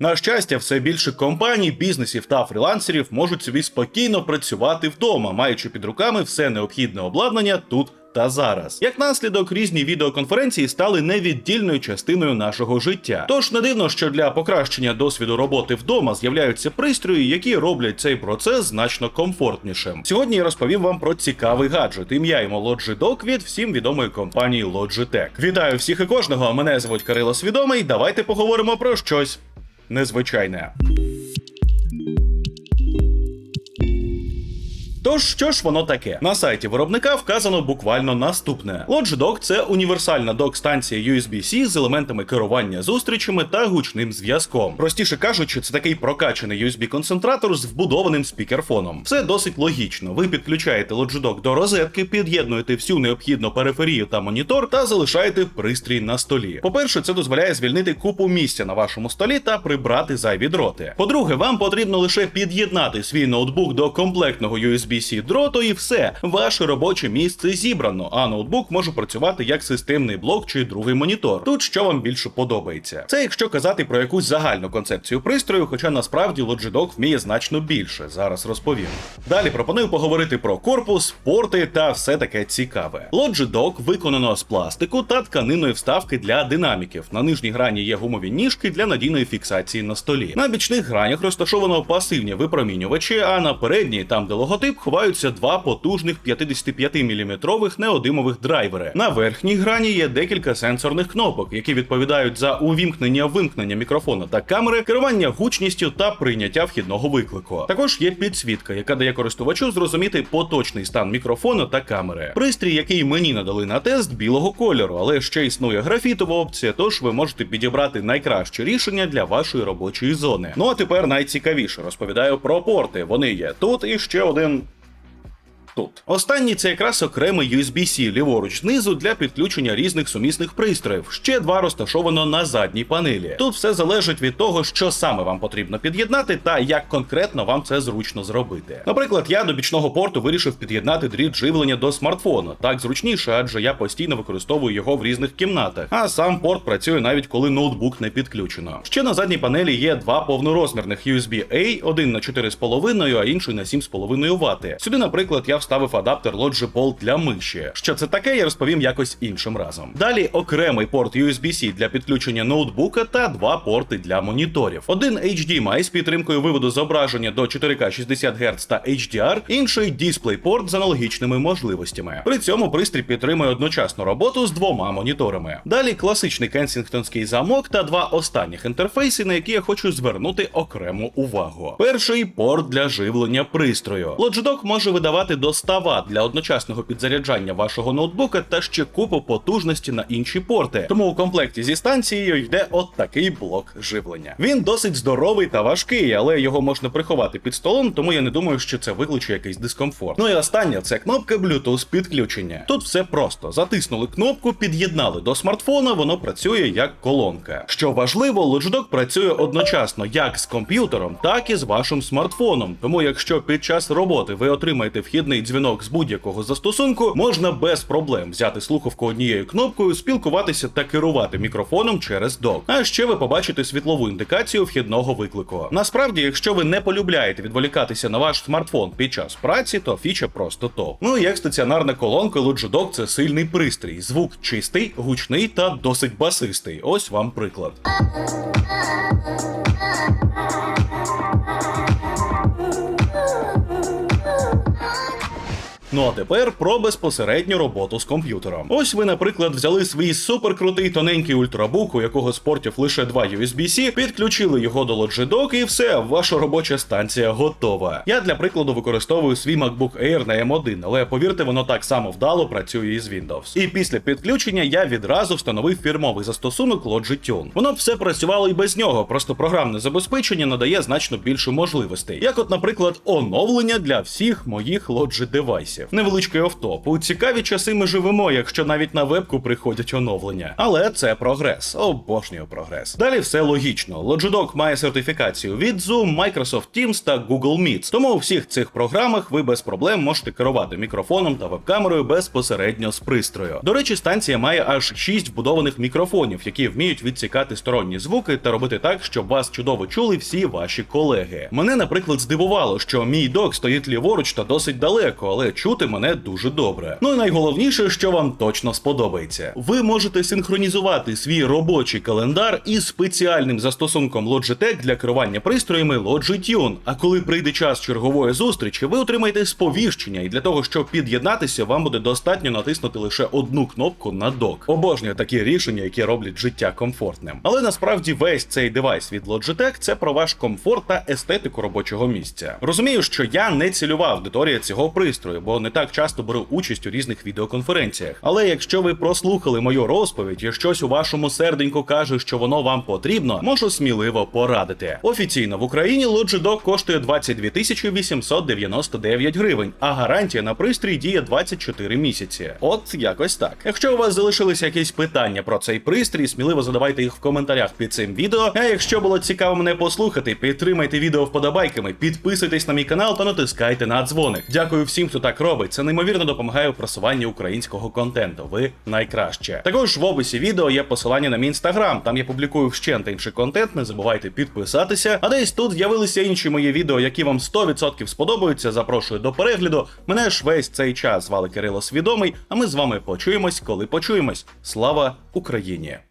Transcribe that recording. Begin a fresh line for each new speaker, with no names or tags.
На щастя, все більше компаній, бізнесів та фрілансерів можуть собі спокійно працювати вдома, маючи під руками все необхідне обладнання тут. Та зараз, як наслідок, різні відеоконференції стали невіддільною частиною нашого життя. Тож не дивно, що для покращення досвіду роботи вдома з'являються пристрої, які роблять цей процес значно комфортнішим. Сьогодні я розповім вам про цікавий гаджет. Ім'я йому Logidog від всім відомої компанії Logitech. Вітаю всіх і кожного. Мене звуть Кирило Свідомий. Давайте поговоримо про щось незвичайне. Тож, що ж воно таке? На сайті виробника вказано буквально наступне: Logidog – це універсальна док-станція USB-C з елементами керування зустрічами та гучним зв'язком. Простіше кажучи, це такий прокачаний USB-концентратор з вбудованим спікерфоном. Все досить логічно. Ви підключаєте Logidog до розетки, під'єднуєте всю необхідну периферію та монітор та залишаєте пристрій на столі. По-перше, це дозволяє звільнити купу місця на вашому столі та прибрати зайві дроти. По-друге, вам потрібно лише під'єднати свій ноутбук до комплектного USB USB-C дроту і все, ваше робоче місце зібрано, а ноутбук може працювати як системний блок чи другий монітор. Тут що вам більше подобається. Це якщо казати про якусь загальну концепцію пристрою, хоча насправді Logidog вміє значно більше. Зараз розповім. Далі пропоную поговорити про корпус, порти та все таке цікаве. Logidog виконано з пластику та тканиної вставки для динаміків. На нижній грані є гумові ніжки для надійної фіксації на столі. На бічних гранях розташовано пасивні випромінювачі, а на передній, там де логотип, ховаються два потужних 55-мм неодимових драйвери. На верхній грані є декілька сенсорних кнопок, які відповідають за увімкнення вимкнення мікрофона та камери, керування гучністю та прийняття вхідного виклику. Також є підсвітка, яка дає користувачу зрозуміти поточний стан мікрофона та камери. Пристрій, який мені надали на тест білого кольору, але ще існує графітова опція, тож ви можете підібрати найкраще рішення для вашої робочої зони. Ну а тепер найцікавіше розповідаю про порти. Вони є тут і ще один тут. Останній це якраз окремий USB-C ліворуч знизу для підключення різних сумісних пристроїв. Ще два розташовано на задній панелі. Тут все залежить від того, що саме вам потрібно під'єднати та як конкретно вам це зручно зробити. Наприклад, я до бічного порту вирішив під'єднати дріт живлення до смартфону. Так зручніше, адже я постійно використовую його в різних кімнатах. А сам порт працює навіть коли ноутбук не підключено. Ще на задній панелі є два повнорозмірних USB-A, один на 4,5, а інший на 7,5 Вт. Сюди, наприклад, я вставив адаптер Logi Bolt для миші. Що це таке, я розповім якось іншим разом. Далі окремий порт USB-C для підключення ноутбука та два порти для моніторів. Один HDMI з підтримкою виводу зображення до 4К 60 Гц та HDR, інший DisplayPort з аналогічними можливостями. При цьому пристрій підтримує одночасну роботу з двома моніторами. Далі класичний кенсінгтонський замок та два останніх інтерфейси, на які я хочу звернути окрему увагу. Перший порт для живлення пристрою. Logidog може видавати до 100 для одночасного підзаряджання вашого ноутбука та ще купу потужності на інші порти. Тому у комплекті зі станцією йде от такий блок живлення. Він досить здоровий та важкий, але його можна приховати під столом, тому я не думаю, що це викличе якийсь дискомфорт. Ну і остання це кнопка Bluetooth підключення. Тут все просто: затиснули кнопку, під'єднали до смартфона, воно працює як колонка. Що важливо, Logidog працює одночасно як з комп'ютером, так і з вашим смартфоном. Тому, якщо під час роботи ви отримаєте вхідний дзвінок з будь-якого застосунку, можна без проблем взяти слухавку однією кнопкою, спілкуватися та керувати мікрофоном через док. А ще ви побачите світлову індикацію вхідного виклику. Насправді, якщо ви не полюбляєте відволікатися на ваш смартфон під час праці, то фіча просто топ. Ну як стаціонарна колонка, Logidog – це сильний пристрій. Звук чистий, гучний та досить басистий. Ось вам приклад. Ну а тепер про безпосередню роботу з комп'ютером. Ось ви, наприклад, взяли свій суперкрутий тоненький ультрабук, у якого з портів лише два USB-C, підключили його до Logidog і все, ваша робоча станція готова. Я для прикладу використовую свій MacBook Air на M1, але повірте, воно так само вдало працює із Windows. І після підключення я відразу встановив фірмовий застосунок Logitune. Воно все працювало і без нього, просто програмне забезпечення надає значно більше можливостей, як, от, наприклад, оновлення для всіх моїх Logi девайсів. Невеличкий офтоп. У цікаві часи ми живемо, якщо навіть на вебку приходять оновлення. Але це прогрес. Обожнюю прогрес. Далі все логічно. Logidoc має сертифікацію від Zoom, Microsoft Teams та Google Meet. Тому у всіх цих програмах ви без проблем можете керувати мікрофоном та веб-камерою безпосередньо з пристрою. До речі, станція має аж 6 вбудованих мікрофонів, які вміють відсікати сторонні звуки та робити так, щоб вас чудово чули всі ваші колеги. Мене, наприклад, здивувало, що мій док стоїть ліворуч та досить далеко, але чути мене дуже добре. Ну і найголовніше, що вам точно сподобається. Ви можете синхронізувати свій робочий календар із спеціальним застосунком Logitech для керування пристроями Logitune. А коли прийде час чергової зустрічі, ви отримаєте сповіщення, і для того, щоб під'єднатися, вам буде достатньо натиснути лише одну кнопку на док. Обожнюю такі рішення, які роблять життя комфортним. Але насправді весь цей девайс від Logitech – це про ваш комфорт та естетику робочого місця. Розумію, що я не цільова аудиторія цього пристрою, бо не так часто беру участь у різних відеоконференціях. Але якщо ви прослухали мою розповідь і щось у вашому серденьку каже, що воно вам потрібно, можу сміливо порадити. Офіційно в Україні Logidog коштує 22 тисячі 899 гривень, а гарантія на пристрій діє 24 місяці. От якось так. Якщо у вас залишилися якісь питання про цей пристрій, сміливо задавайте їх в коментарях під цим відео. А якщо було цікаво мене послухати, підтримайте відео вподобайками, підписуйтесь на мій канал та натискайте на дзвоник. Дякую всім, хто так робить. Це неймовірно допомагає у просуванні українського контенту. Ви найкраще. Також в описі відео є посилання на мій інстаграм. Там я публікую ще та інший контент. Не забувайте підписатися. А десь тут з'явилися інші мої відео, які вам 100% сподобаються. Запрошую до перегляду. Мене ж весь цей час звали Кирило Свідомий. А ми з вами почуємось, коли почуємось. Слава Україні!